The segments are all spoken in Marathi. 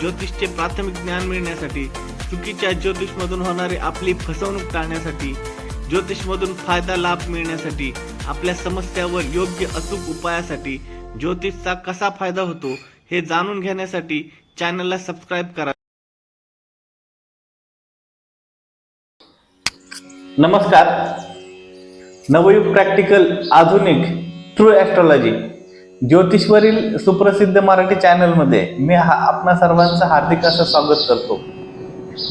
ज्योतिषचे प्राथमिक ज्ञान मिळण्यासाठी चुकीच्या ज्योतिषमधून होणारी आपली फसवणूक टाळण्यासाठी ज्योतिषमधून फायदा लाभ मिळण्यासाठी आपल्या समस्यावर योग्य अचूक उपायासाठी ज्योतिषचा कसा फायदा होतो हे जाणून घेण्यासाठी चॅनलला सबस्क्राईब करा. नमस्कार. Navyug practical Adhunik true astrology ज्योतिषवरील सुप्रसिद्ध मराठी चॅनलमध्ये मी हा आपणा सर्वांचं हार्दिक असं स्वागत करतो.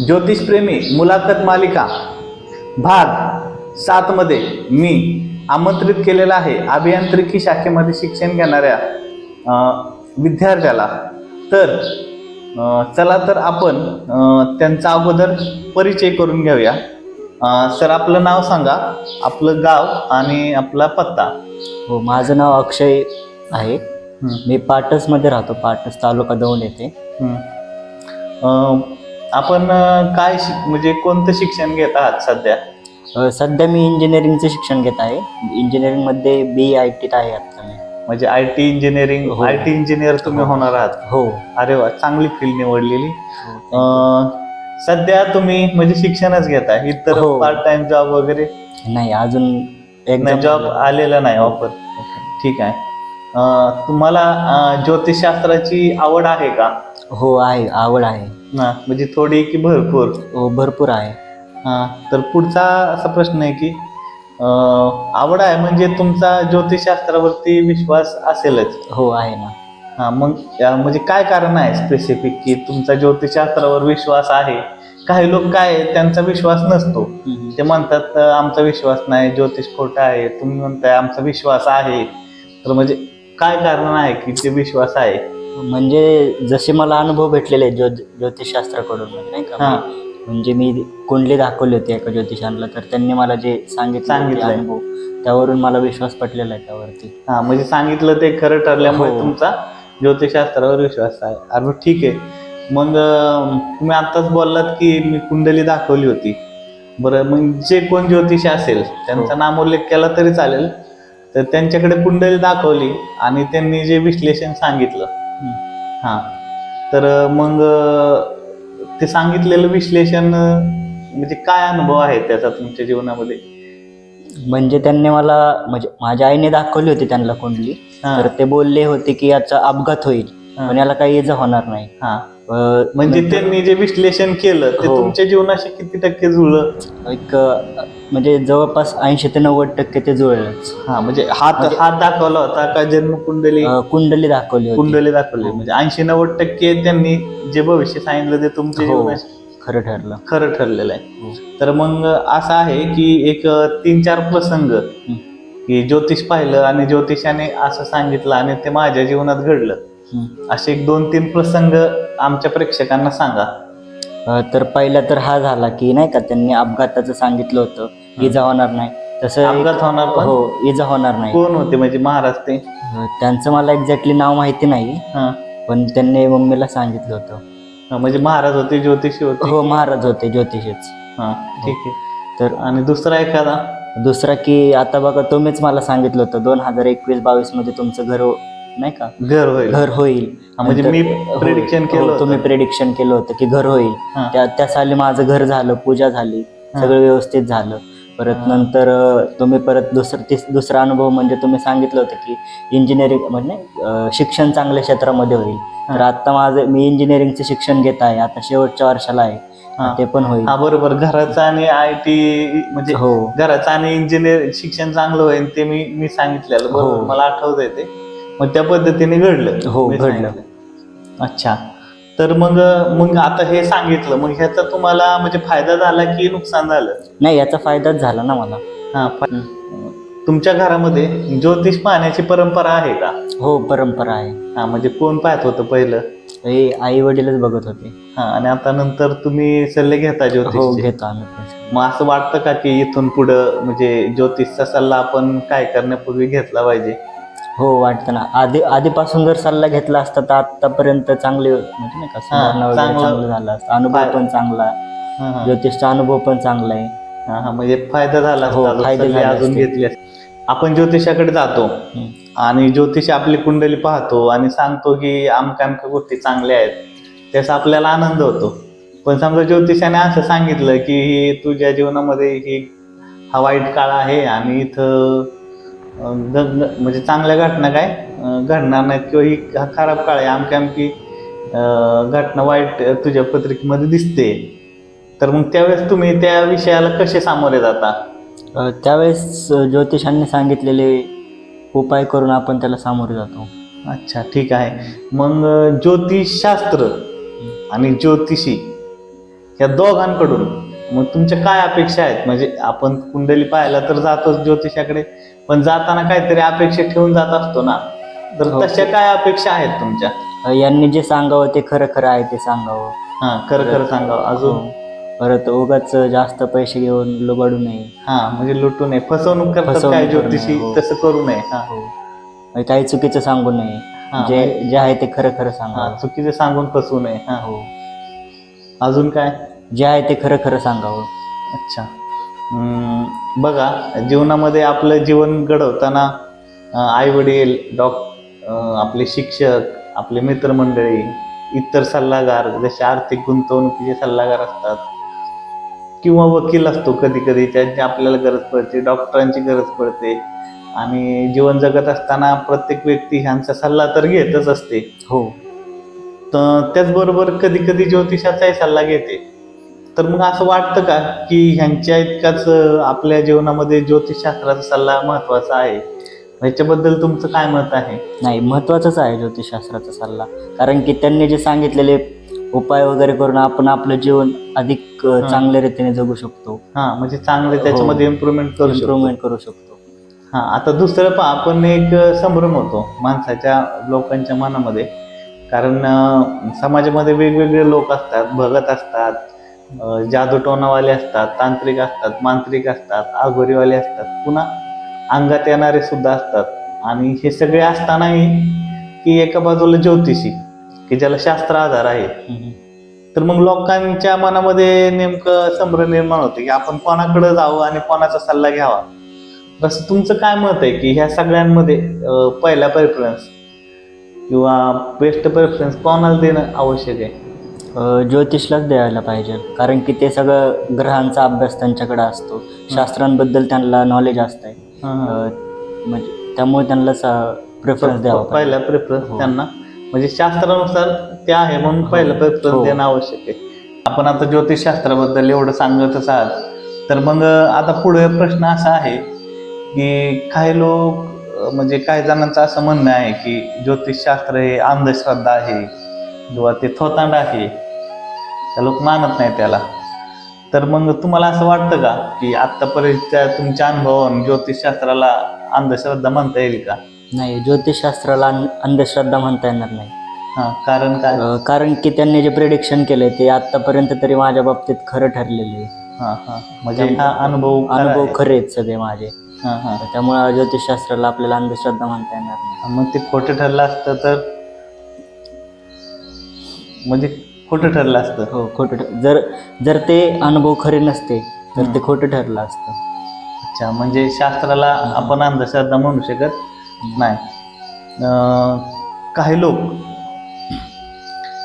ज्योतिषप्रेमी मुलाखत मालिका भाग सातमध्ये मी आमंत्रित केलेला आहे अभियांत्रिकी शाखेमध्ये शिक्षण घेणाऱ्या विद्यार्थ्याला. तर चला तर आपण त्यांचा अगोदर परिचय करून घेऊया. सर आपलं नाव सांगा आपलं गाव आणि आपला पत्ता. हो माझं नाव अक्षय आहे. हं. मी पाटसमध्ये राहतो पाटस तालुका दौंड येथे. आपण काय शिक म्हणजे कोणतं शिक्षण घेत आहात सध्या? सध्या मी इंजिनिअरिंगचं शिक्षण घेत आहे. इंजिनिअरिंगमध्ये बी आय टीत आहे आता मी. म्हणजे आय टी इंजिनिअरिंग हो. आय टी इंजिनियर तुम्ही हो. होणार आहात? हो. अरे वा चांगली फील्ड निवडलेली. अं, सध्या तुम्ही म्हणजे शिक्षणच घेता इतर हो. पार्ट टाइम जॉब वगैरे? नाही अजून एक जॉब आलेला नाही ऑफर ठीक आहे. तुम्हाला ज्योतिषशास्त्राची आवड आहे का? हो आहे. आवड आहे. हा, म्हणजे थोडी की भरपूर? हो भरपूर आहे. हा तर पुढचा असा प्रश्न आहे की अं, आवड आहे म्हणजे तुमचा ज्योतिषशास्त्रावरती विश्वास असेलच. हो आहे ना. हा मग या- म्हणजे काय कारण आहे स्पेसिफिक की तुमचा ज्योतिषशास्त्रावर विश्वास आहे? काही लोक काय आहे, त्यांचा विश्वास नसतो. हम्म. ते म्हणतात "अं, आमचा विश्वास नाही ज्योतिष खोटा आहे. तुम्ही म्हणताय आमचा विश्वास आहे. तर म्हणजे काय कारण आहे की ते विश्वास आहे म्हणजे जसे मला अनुभव भेटलेले आहेत ज्यो ज्योतिषशास्त्राकडून म्हणजे नाही हा. का म्हणजे मी कुंडली दाखवली होती एका ज्योतिषांना तर त्यांनी मला जे सांगितलं ते सांगितलंय. अनुभव त्यावरून मला विश्वास पटलेला आहे त्यावरती हा म्हणजे सांगितलं ते खरं ठरल्यामुळे हो. तुमचा ज्योतिषशास्त्रावर विश्वास आहे अरे मग ठीक आहे मग अं, तुम्ही आत्ताच बोललात की मी कुंडली दाखवली होती बरं मग जे कोण ज्योतिष असेल त्यांचा हो. नामोल्लेख केला तरी चालेल तर त्यांच्याकडे कुंडली दाखवली आणि त्यांनी जे विश्लेषण सांगितलं. हा. तर मग ते सांगितलेलं विश्लेषण म्हणजे काय अनुभव आहे त्याचा तुमच्या जीवनामध्ये? म्हणजे त्यांनी मला म्हणजे माझ्या आईने दाखवली होती त्यांना कुंडली. तर ते बोलले होते की याचा अपघात होईल. पण याला काही इजा होणार नाही. हा. म्हणजे त्यांनी जे विश्लेषण केलं ते हो. तुमच्या जीवनाशी किती टक्के जुळलं? एक म्हणजे जवळपास ऐंशी ते नव्वद टक्के ते जुळलंच हा म्हणजे हात म्हणजे- हात दाखवला होता का जन्म कुंडली अं, कुंडली दाखवली होती कुंडली दाखवली. म्हणजे ऐंशी नव्वद टक्के त्यांनी जे भविष्य सांगितलं ते तुमच्या हो. जीवनाशी खरं ठरलं खरं ठरलेलं आहे हो. तर मग असं आहे की एक तीन चार प्रसंग की ज्योतिष पाहिलं आणि ज्योतिषाने असं सांगितलं आणि ते माझ्या जीवनात घडलं हम्म. असे एक दोन तीन प्रसंग आमच्या प्रेक्षकांना सांगा तर पहिला तर हा झाला की नाही का त्यांनी अपघाताचं सांगितलं होतं इजा होणार नाही. तसं अपघात होणार पण? हो इजा होणार नाही. कोण होते? म्हणजे महाराज ते? अं, त्यांचं मला एक्झॅक्टली नाव माहिती नाही हा. पण त्यांनी मम्मीला सांगितलं होतं. हा, म्हणजे महाराज होते ज्योतिषी होते? हो महाराज होते ज्योतिषीच. हा ठीक आहे. तर आणि दुसरा एखादा? दुसरा की आता बघा तुम्हीच मला सांगितलं होतं दोन हजार एकवीस बावीसमध्ये तुमचं घर नाही का? घर होईल. घर होईल. हा, म्हणजे मी हो, prediction केलं हो, होतं. तुम्ही प्रेडिक्शन केलं होतं की घर होईल. हा. त्या त्या साली माझं घर झालं पूजा झाली हा. सगळं व्यवस्थित झालं. परत हा. नंतर तुम्ही परत दुसरं तिस दुसरा अनुभव म्हणजे तुम्ही सांगितलं होतं की इंजिनिअरिंग म्हणजे शिक्षण चांगल्या क्षेत्रामध्ये होईल. तर आता माझं मी इंजिनिअरिंगचं शिक्षण घेत आहे. आता शेवटच्या वर्षाला आहे. हा. ते पण होईल. हा बरोबर. घराचं आणि आय टी म्हणजे हो. घराचं आणि इंजिनियर शिक्षण चांगलं होईल ते मी मी सांगितलेलं. बरोबर. हो. मला आठवतंय ते. मग त्या पद्धतीने घडलं. हो, मी घडलं. सांगितलं. अच्छा. तर मग मग आता हे सांगितलं मग ह्याचा तुम्हाला म्हणजे फायदा झाला की नुकसान झालं? नाही याचा फायदाच झाला ना मला. हा फा- तुमच्या घरामध्ये ज्योतिष पाहण्याची परंपरा आहे का? हो परंपरा आहे. हा म्हणजे कोण पाहत होतं पहिलं? हे आई वडीलच बघत होते. हा आणि आता नंतर तुम्ही सल्ले घेता हो ज्योतिष घेतो आम्ही पण. मग असं वाटतं का की इथून पुढं म्हणजे ज्योतिषचा सल्ला आपण काय करण्यापूर्वी घेतला पाहिजे? हो वाटतं ना आधी आधीपासून जर सल्ला घेतला असता तर आतापर्यंत चांगले म्हणजे नाही का सुधारणा वगैरे चांगलं- चांगलं झालं असतं अनुभव पण चांगला हा, हा. ज्योतिषचा अनुभव पण चांगला आहे हा, हा, म्हणजे फायदा झाला हो, असता, फायदे सल्ले झाले अजून असते. घेतले असते. आपण ज्योतिषाकडे जातो हम्म. आणि ज्योतिष आपली कुंडली पाहतो आणि सांगतो की आमका आमका गोष्टी चांगल्या आहेत त्याचा आपल्याला आनंद होतो पण समजा ज्योतिषाने असं सांगितलं की ही तुझ्या जीवनामध्ये ही हा वाईट काळ आहे आणि इथं म्हणजे चांगल्या घटना काय घडणार नाहीत किंवा ही हा खराब काळ आहे आमकी आमकी घटना वाईट तुझ्या पत्रिकेमध्ये दिसते. तर मग त्यावेळेस तुम्ही त्या विषयाला कसे सामोरे जाता? त्यावेळेस ज्योतिषांनी सांगितलेले उपाय करून आपण त्याला सामोरे जातो. अच्छा ठीक आहे. मग ज्योतिषशास्त्र आणि ज्योतिषी या दोघांकडून मग तुमच्या काय अपेक्षा आहेत? म्हणजे आपण कुंडली पाहायला तर जातोच ज्योतिषाकडे पण जाताना काहीतरी अपेक्षा ठेवून जात असतो ना. तर हो. तशा काय अपेक्षा आहेत तुमच्या? अ, यांनी जे सांगावं ते खरं खरं आहे ते सांगावं. हा खरं खरं सांगा अजून? हो. परत उगाच जास्त पैसे घेऊन लुबाडू नये. हा म्हणजे लुटू नये. फसवणूक करतात फसवणूक काय करू नये, ज्योतिषी? हो. तसं करू नये. हा. हो. म्हणजे काही चुकीचं सांगू नये. हा, जे म्हणजे- जे आहे ते खरं खरं हा, सांगावं चुकीचे सांगून फसवू नये. हा. हो. अजून काय? जे आहे ते खरं खरं सांगावं. अच्छा. बघा जीवनामध्ये आपलं जीवन घडवताना आई वडील डॉक आपले शिक्षक आपले मित्रमंडळी इतर सल्लागार जसे आर्थिक गुंतवणुकीचे सल्लागार असतात किंवा वकील असतो कधी कधी त्यांची आपल्याला गरज पडते डॉक्टरांची गरज पडते आणि जीवन जगत असताना प्रत्येक व्यक्ती ह्यांचा सल्ला तर घेतच असते. हो. तर त्याचबरोबर कधी कधी ज्योतिषाचाही सल्ला घेते. तर मग असं वाटतं का की ह्यांच्या इतकाच आपल्या जीवनामध्ये ज्योतिषशास्त्राचा सल्ला महत्त्वाचा आहे? ह्याच्याबद्दल तुमचं काय मत आहे? नाही महत्वाचंच आहे ज्योतिषशास्त्राचा सल्ला. कारण की त्यांनी जे सांगितलेले उपाय वगैरे करून आपण आपलं जीवन अधिक हा. चांगल्या रीतीने जगू शकतो. हा म्हणजे चांगलं त्याच्यामध्ये इम्प्रुव्हमेंट करू शकतो. इम्प्रुव्हमेंट करू शकतो. हा आता दुसरं पहा आपण एक संभ्रम होतो माणसाच्या लोकांच्या मनामध्ये. कारण समाजामध्ये वेगवेगळे लोक असतात भगत असतात जादूटोणावाले असतात तांत्रिक असतात मांत्रिक असतात आघोरीवाले असतात पुन्हा अंगात येणारे सुद्धा असतात. आणि हे सगळे असतानाही की एका बाजूला ज्योतिषी की ज्याला शास्त्र आधार आहे. तर मग लोकांच्या मनामध्ये नेमकं संभ्रम निर्माण होते की आपण कोणाकडे जावं आणि कोणाचा सल्ला घ्यावा? तसं तुमचं काय मत आहे की ह्या सगळ्यांमध्ये पहिला प्रेफरन्स किंवा बेस्ट प्रेफरन्स कोणाला देणं आवश्यक आहे? ज्योतिषलाच द्यायला पाहिजे कारण की ते सगळं ग्रहांचा अभ्यास त्यांच्याकडे असतो शास्त्रांबद्दल त्यांना नॉलेज असतंय हा, हा. म्हणजे त्यामुळे त्यांना प्रेफरन्स द्यावा. पहिला प्रेफरन्स हो. त्यांना म्हणजे शास्त्रानुसार ते आहे म्हणून पहिलं प्रेफरन्स हो. देणं आवश्यक आहे आपण आता ज्योतिषशास्त्राबद्दल एवढं सांगतच आहात तर मग आता पुढे प्रश्न असा आहे की काही लोक म्हणजे काही जणांचं असं म्हणणं आहे की ज्योतिषशास्त्र हे अंधश्रद्धा आहे किंवा ते थोतांड आहे त्या लोक मानत नाही त्याला. तर मग तुम्हाला असं वाटतं का की आत्तापर्यंतच्या तुमच्या अनुभवावरून ज्योतिषशास्त्राला अंधश्रद्धा म्हणता येईल का? नाही ज्योतिषशास्त्राला अं- अंधश्रद्धा म्हणता येणार नाही. हा कारण काय? अ, कारण की त्यांनी जे प्रिडिक्शन केलंय ते आतापर्यंत तरी माझ्या बाबतीत खरं ठरलेले आहे. हा हा. म्हणजे हा अनुभव खरा अनुभव. खरे आहेत सगळे माझे. हा हा. त्यामुळे ज्योतिषशास्त्राला आपल्याला अंधश्रद्धा म्हणता येणार नाही. मग ते खोटं ठरलं असतं तर? म्हणजे खोटं ठरलं असतं. हो खोटं ठ- जर जर ते अनुभव खरे नसते तर ते खोटं ठरलं असतं. अच्छा म्हणजे शास्त्राला आपण अंधश्रद्धा म्हणू शकत नाही. अं, काही लोक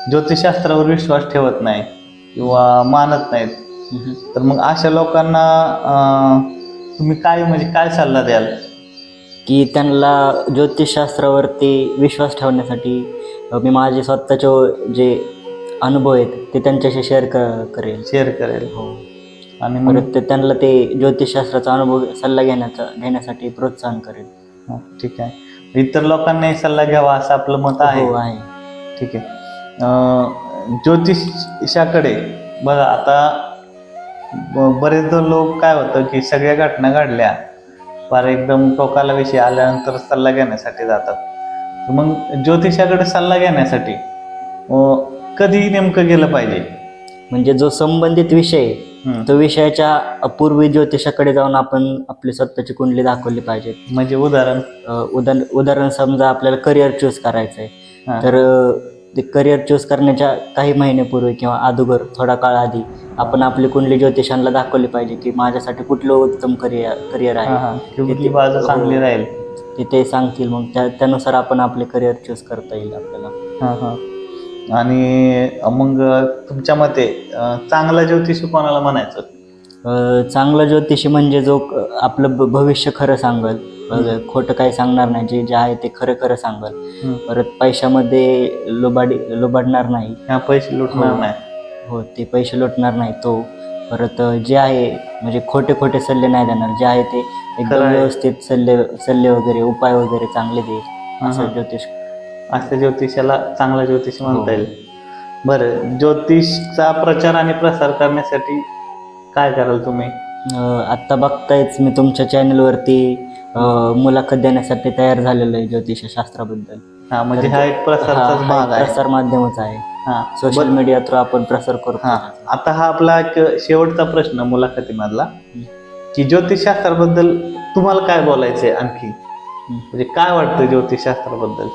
ज्योतिषशास्त्रावर विश्वास ठेवत नाही किंवा मानत नाहीत. हम्म. तर मग अशा लोकांना अं, तुम्ही काय म्हणजे काय सल्ला द्याल? की त्यांना ज्योतिषशास्त्रावरती विश्वास ठेवण्यासाठी अ, मी माझे स्वतःचे जे अनुभव आहेत ते त्यांच्याशी शेअर क करेल. शेअर करेल हो. आणि मग परत ते त्यांना ते ज्योतिषशास्त्राचा अनुभव सल्ला घेण्याचा घेण्यासाठी प्रोत्साहन करेल. हा, ठीक आहे. इतर लोकांनाही सल्ला घ्यावा असं आपलं मत आहे हो आहे. ठीक आहे. अं, ज्योतिषाकडे बघा आता ब- बरेच लोक काय होतं की सगळ्या घटना घडल्या फार एकदम टोकाला विषय आल्यानंतर सल्ला घेण्यासाठी जातात. मग ज्योतिषाकडे सल्ला घेण्यासाठी अं, कधी नेमकं गेलं पाहिजे. म्हणजे जो संबंधित विषय आहे, हम्म. तो विषयाच्या पूर्वी ज्योतिषाकडे जाऊन आपण आपली स्वतःची कुंडली दाखवली पाहिजे म्हणजे उदाहरण. उदाहरण उदाहरण समजा आपल्याला करिअर चूज करायचं आहे हा. तर अ, ते करिअर चूज करण्याच्या काही महिन्यापूर्वी किंवा अगोदर थोडा काळ आधी आपण आपली कुंडली ज्योतिषांना दाखवली पाहिजे की माझ्यासाठी कुठलं उत्तम करिअर करिअर हा, हा. आहे कुठली बाजू चांगली राहील. ते ते सांगतील मग त्या त्यानुसार आपण आपले करिअर चूज करता येईल आपल्याला. हा हा. आणि मग तुमच्या मते चांगला ज्योतिषी कोणाला म्हणायचं? चांगला ज्योतिषी म्हणजे जो आपलं भविष्य खरं सांगल. खोटं काही सांगणार नाही. जे जे आहे ते खरं खरं सांगल. परत पैशामध्ये लोबाडी लोबाडणार नाही. पैसे लुटणार हो. नाही. हो ते पैसे लुटणार नाही तो. परत जे आहे म्हणजे खोटे खोटे सल्ले नाही देणार. जे आहे ते एकदम. व्यवस्थित सल्ले सल्ले वगैरे उपाय वगैरे चांगले देईल असं. ज्योतिष अशा ज्योतिषाला चांगला ज्योतिष म्हणता हो. येईल. बरं ज्योतिषचा प्रचार आणि प्रसार करण्यासाठी काय कराल तुम्ही? आत्ता बघतायच मी तुमच्या चॅनलवरती मुलाखत देण्यासाठी तयार झालेलो आहे ज्योतिषशास्त्राबद्दल. हा म्हणजे हा एक हा, प्रसाराचाच हा भाग आहे. प्रसार माध्यमच आहे. हा सोशल मीडिया थ्रू आपण प्रसार हा करतो आता हा आपला एक शेवटचा प्रश्न मुलाखतीमधला. की ज्योतिषशास्त्राबद्दल तुम्हाला काय बोलायचंय आणखी? म्हणजे काय वाटतं ज्योतिषशास्त्राबद्दल?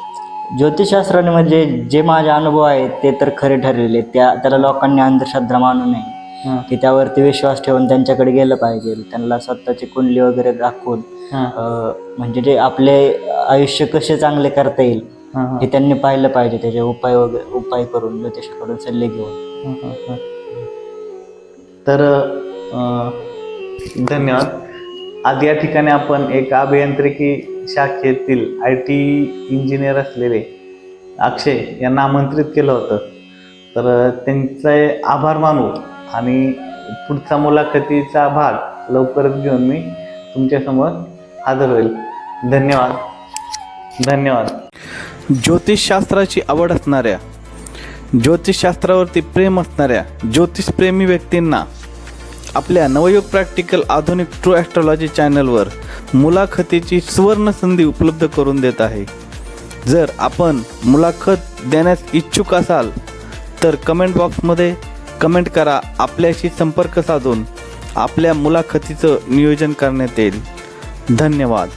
ज्योतिषशास्त्राने म्हणजे जे माझे अनुभव आहेत ते तर खरे ठरलेले. त्या त्याला लोकांनी अंधश्रद्धा मानू नये. की त्यावरती विश्वास ठेवून त्यांच्याकडे गेलं पाहिजे. त्यांना स्वतःची कुंडली वगैरे दाखवून म्हणजे जे आपले आयुष्य कसे चांगले करता येईल हा, त्यांनी पाहिलं पाहिजे. त्याचे उपाय वगैरे उपाय करून ज्योतिषाकडून सल्ले घेऊन. तर धन्यवाद. आज या ठिकाणी आपण एक अभियांत्रिकी शाखेतील आय टी इंजिनियर असलेले अक्षय यांना आमंत्रित केलं होतं. तर त्यांचे आभार मानू आणि पुढचा मुलाखतीचा भाग लवकरच घेऊन मी तुमच्यासमोर हजर होईल. धन्यवाद. धन्यवाद. ज्योतिषशास्त्राची आवड असणाऱ्या ज्योतिषशास्त्रावरती प्रेम असणाऱ्या ज्योतिषप्रेमी व्यक्तींना आपल्या Navyug practical Adhunik true astrology चॅनलवर मुलाखतीची सुवर्ण संधी उपलब्ध करून देत आहे. जर आपण मुलाखत देण्यास इच्छुक असाल तर कमेंट बॉक्समध्ये कमेंट करा आपल्याशी संपर्क साधून आपल्या मुलाखतीचं नियोजन करण्यात येईल. धन्यवाद.